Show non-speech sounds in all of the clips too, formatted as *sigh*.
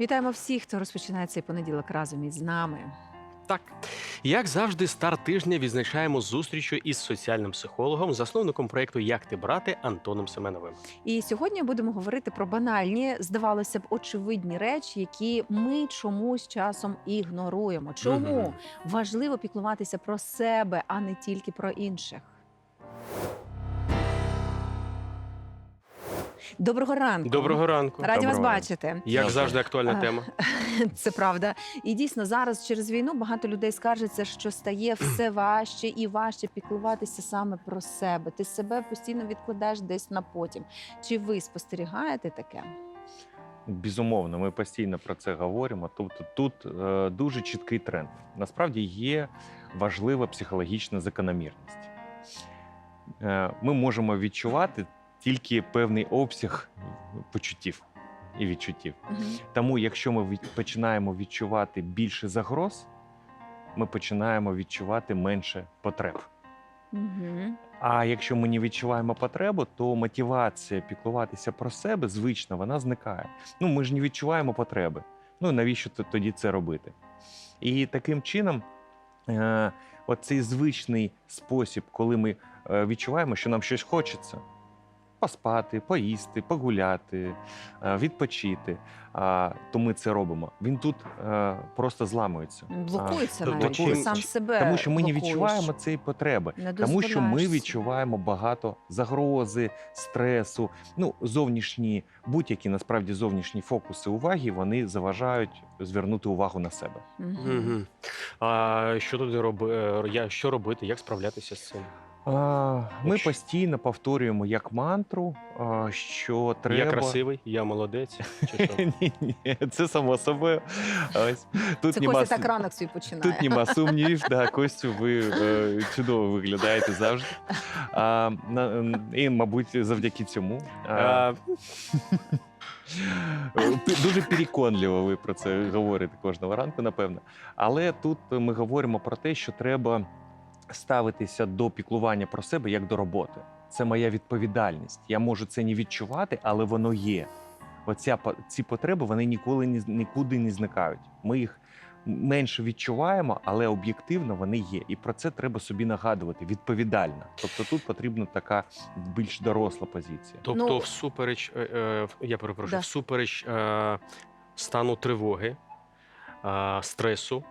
Вітаємо всіх, хто розпочинає цей понеділок разом із нами. Так, як завжди, старт тижня відзначаємо зустрічю із соціальним психологом, засновником проєкту Як ти брати Антоном Семеновим. І сьогодні будемо говорити про банальні, здавалося б, очевидні речі, які ми чомусь часом ігноруємо. Чому Мгм. важливо піклуватися про себе, а не тільки про інших? Доброго ранку. Доброго ранку. Раді вас Доброго. бачити. Як завжди, актуальна тема. *laughs* Це правда. І дійсно зараз через війну багато людей скаржаться, що стає все *clears throat* важче і важче піклуватися саме про себе. Ти себе постійно відкладаєш десь на потім. Чи ви спостерігаєте таке? Безумовно, ми постійно про це говоримо. Тобто тут е, дуже чіткий тренд. Насправді є важлива психологічна закономірність. Е, ми можемо відчувати тільки певний обсяг почуттів і відчуттів. Тому, якщо ми від- починаємо відчувати більше загроз, ми починаємо відчувати менше потреб. Угу. А якщо ми не відчуваємо потребу, то мотивація піклуватися про себе звично вона зникає. Ну ми ж не відчуваємо потреби. Ну навіщо тоді це робити? І таким чином, е, оцей звичний спосіб, коли ми е, відчуваємо, що нам щось хочеться. Поспати, поїсти, погуляти, е, відпочити. А, то ми це робимо. Він тут е, просто зламується. Блокується то навіть ти сам себе. Тому що ми не відчуваємо цієї потреби. Тому що ми відчуваємо багато загрози, стресу. Ну, зовнішні, будь-які насправді зовнішні фокуси уваги вони заважають звернути увагу на себе. Угу. А що тут роби... е, я- що робити, як справлятися з цим? Ми постійно повторюємо як мантру, що треба. Я красивий, я молодець. Чи що? *laughs* Ні, ні, це само собою. Ось тут Це нема Костя так ранок свій починає. Тут нема *laughs* сумнівів, да, Костю, ви е, чудово виглядаєте завжди. А, і, мабуть, завдяки цьому. А, Дуже переконливо ви про це говорите кожного ранку, напевно. Але тут ми говоримо про те, що треба ставитися до піклування про себе як до роботи. Це моя відповідальність. Я можу це не відчувати, але воно є. Оця ці потреби вони ніколи ні, нікуди не зникають. Ми їх менше відчуваємо, але об'єктивно вони є. І про це треба собі нагадувати відповідально. Тобто тут потрібна така більш доросла позиція. Тобто, Ну- всупереч, е, е, я перепрошую, Да. всупереч е, стану тривоги, е, стресу.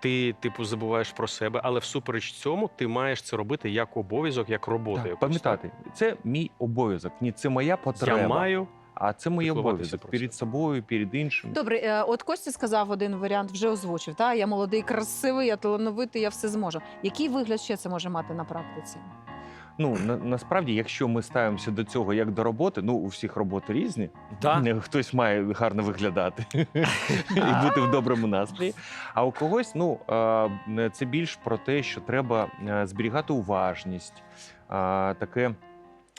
Ти, типу, забуваєш про себе, але всупереч цьому ти маєш це робити як обов'язок, як роботу. Так, пам'ятати, це мій обов'язок. Ні, це моя потреба. Я маю. А це моє обов'язок перед собою, перед іншим. Добре, е, от Костя сказав один варіант, вже озвучив. Та я молодий, красивий, я талановитий, я все зможу. Який вигляд ще це може мати на практиці? Ну на, насправді, якщо ми ставимося до цього як до роботи, ну у всіх роботи різні. Да. Хтось має гарно виглядати *laughs* і бути в доброму настрої. А у когось, ну це більш про те, що треба е, зберігати уважність, таке.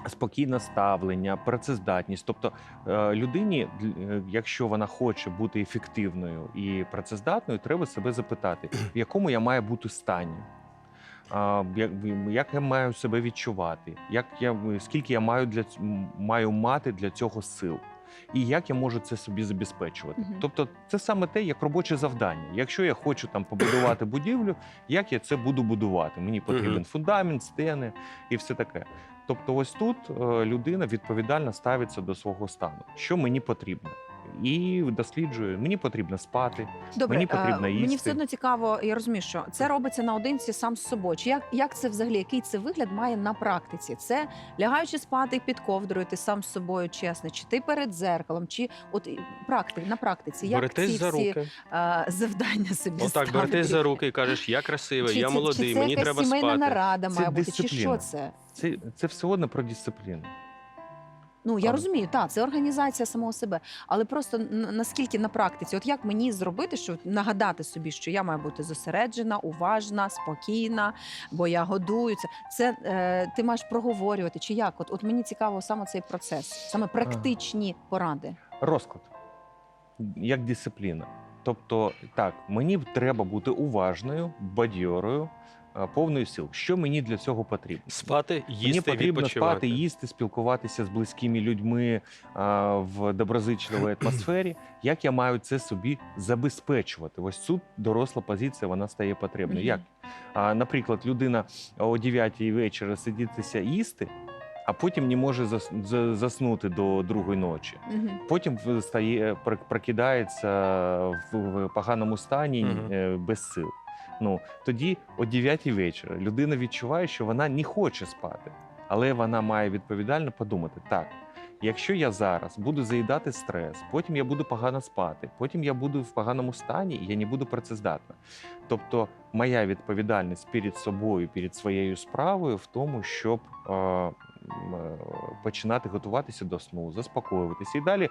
Спокійне ставлення, працездатність. Тобто е, людині, е, якщо вона хоче бути ефективною і працездатною, треба себе запитати, в якому я маю бути стані. Як, як я маю себе відчувати, як я, скільки я маю, для, маю мати для цього сил, і як я можу це собі забезпечувати. Мгм. Тобто, це саме те, як робоче завдання. Якщо я хочу там побудувати будівлю, як я це буду будувати? Мені потрібен Мгм. фундамент, стени і все таке. Тобто, ось тут е, людина відповідально ставиться до свого стану, що мені потрібно. І досліджує, мені потрібно спати. Добре, Мені потрібно е, мені все одно цікаво, я розумію, що це робиться наодинці сам з собою. Чи як, як це взагалі, який це вигляд має на практиці? Це лягаючи спати під ковдрою, ти сам з собою чесний, чи ти перед зеркалом, чи от і практи, на практиці, як Беретесь ці за всі руки. е, завдання собі Отак, ставити? беретесь за руки і кажеш, я красивий, Чи я це, молодий, чи це мені якась треба сімейна спати. нарада Це має бути, чи дисципліна. що це? Це, це все одно про дисципліну. Ну я розумію, так, це організація самого себе, але просто наскільки на практиці, от як мені зробити, щоб нагадати собі, що я маю бути зосереджена, уважна, спокійна, бо я годую це. Це е, ти маєш проговорювати, чи як? От, от мені цікаво саме цей процес, саме практичні поради. Розклад як дисципліна. Тобто, так, мені треба бути уважною, бадьорою, е, повною сил. Що мені для цього потрібно? Спати, їсти, Мені потрібно спати, їсти, спілкуватися з близькими людьми а, в доброзичливій *clears throat* атмосфері. Як я маю це собі забезпечувати? Ось тут доросла позиція вона стає потрібною. Як, наприклад, людина о 9 вечора сидітися їсти, а потім не може зас- заснути до другої ночі. Мгм. Потім встає, пр- прокидається в, поганому стані е, без сил. Ну тоді о 9 вечора людина відчуває, що вона не хоче спати, але вона має відповідально подумати: так, якщо я зараз буду заїдати стрес, потім я буду погано спати, потім я буду в поганому стані, і я не буду працездатна. Тобто, моя відповідальність перед собою, перед своєю справою в тому, щоб е, починати готуватися до сну, заспокоюватися і далі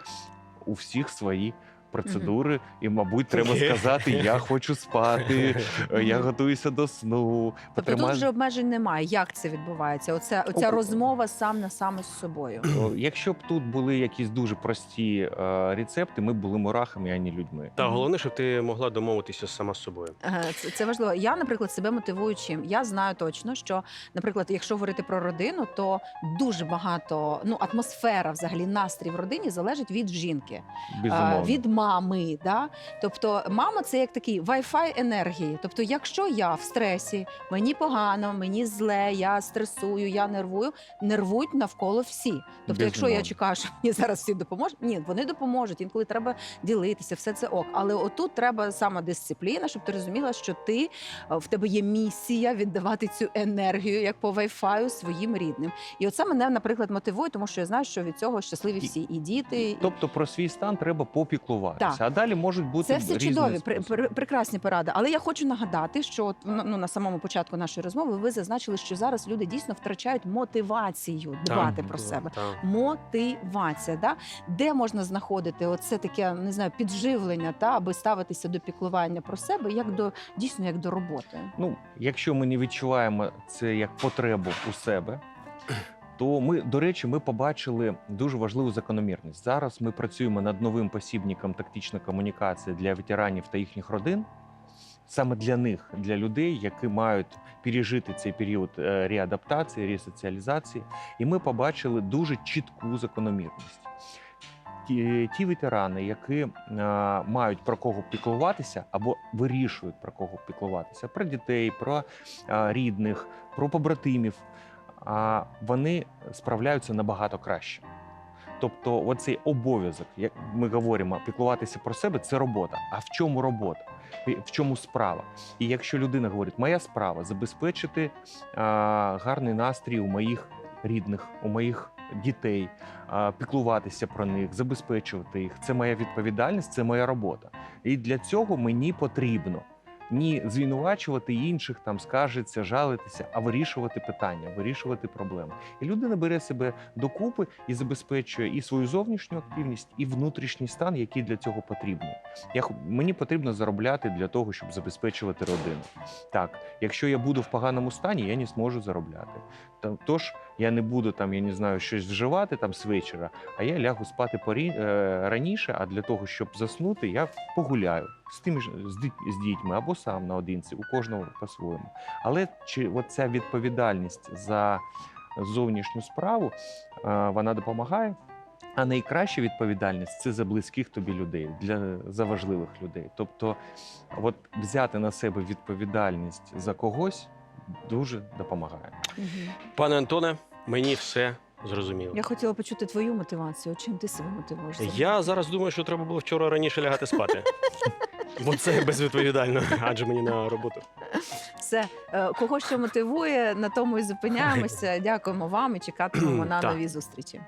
у всіх свої. Процедури, і, мабуть, треба сказати: я хочу спати, е, *laughs* я готуюся до сну. Тобто тут потримаю- вже обмежень немає. Як це відбувається? Оця, оця О, розмова сам на саме з собою. *clears throat* Якщо б тут були якісь дуже прості е, рецепти, ми б були мурахами, а не людьми. Та головне, щоб ти могла домовитися сама з собою. Е, Це, це важливо. Я, наприклад, себе мотивую чим. Я знаю точно, що, наприклад, якщо говорити про родину, то дуже багато ну атмосфера, взагалі настрій в родині залежить від жінки, Безумовно. від мами. Да? Тобто, мама це як такий Wi-Fi енергії. Тобто, якщо я в стресі, мені погано, мені зле, я стресую, я нервую, нервують навколо всі. Тобто, якщо я чекаю, що мені *laughs* зараз всі допоможуть, ні, вони допоможуть. Інколи треба ділитися, все це ок. Але отут треба самодисципліна, щоб ти розуміла, що ти е, в тебе є місія віддавати цю енергію як по Wi-Fi своїм рідним. І оце мене, наприклад, мотивує, тому що я знаю, що від цього щасливі всі і діти. Тобто про свій стан треба попіклуватися, Так. а далі можуть бути Це все різні чудові, пр- способи. пр- прекрасні поради. Але я хочу нагадати, що от, ну, ну, на самому початку нашої розмови ви зазначили, що зараз люди дійсно втрачають мотивацію дбати Так, про так, себе. так. Мотивація, да? де можна знаходити оце таке не знаю, підживлення, та аби ставитися до піклування про себе, як до дійсно як до роботи. Ну, якщо ми не відчуваємо це як потребу у себе, то ми, до речі, ми побачили дуже важливу закономірність. Зараз ми працюємо над новим посібником тактична комунікація для ветеранів та їхніх родин. Саме для них, для людей, які мають пережити цей період е, реадаптації, ресоціалізації, і ми побачили дуже чітку закономірність. Ті, ветерани, які е, мають про кого піклуватися або вирішують про кого піклуватися, про дітей, про е, рідних, про побратимів, а вони справляються набагато краще. Тобто, оцей обов'язок, як ми говоримо, піклуватися про себе це робота. А в чому робота? В чому справа? І якщо людина говорить, моя справа забезпечити а, гарний настрій у моїх рідних, у моїх дітей, а, піклуватися про них, забезпечувати їх, це моя відповідальність, це моя робота. І для цього мені потрібно ні звинувачувати інших, там скаржитися, жалитися, а вирішувати питання, вирішувати проблеми. І людина бере себе докупи і забезпечує і свою зовнішню активність, і внутрішній стан, який для цього потрібний. Я мені потрібно заробляти для того, щоб забезпечувати родину. Так, якщо я буду в поганому стані, я не зможу заробляти. Тож я не буду там, я не знаю, щось вживати там з вечора, а я лягу спати порі... е, раніше. А для того, щоб заснути, я погуляю з тим ж з, дітьми або сам наодинці, у кожного по-своєму. Але чи оця відповідальність за зовнішню справу е, вона допомагає? А найкраща відповідальність це за близьких тобі людей, для за важливих людей. Тобто, от взяти на себе відповідальність за когось дуже допомагає. Пане Антоне, мені все зрозуміло. Я хотіла почути твою мотивацію. Чим ти себе мотивуєш? Я зараз думаю, що треба було вчора раніше лягати спати. *laughs* Бо це безвідповідально, адже мені на роботу. Все, Е, кого що мотивує, на тому і зупиняємося. Дякуємо вам і чекатимемо на Так. нові зустрічі.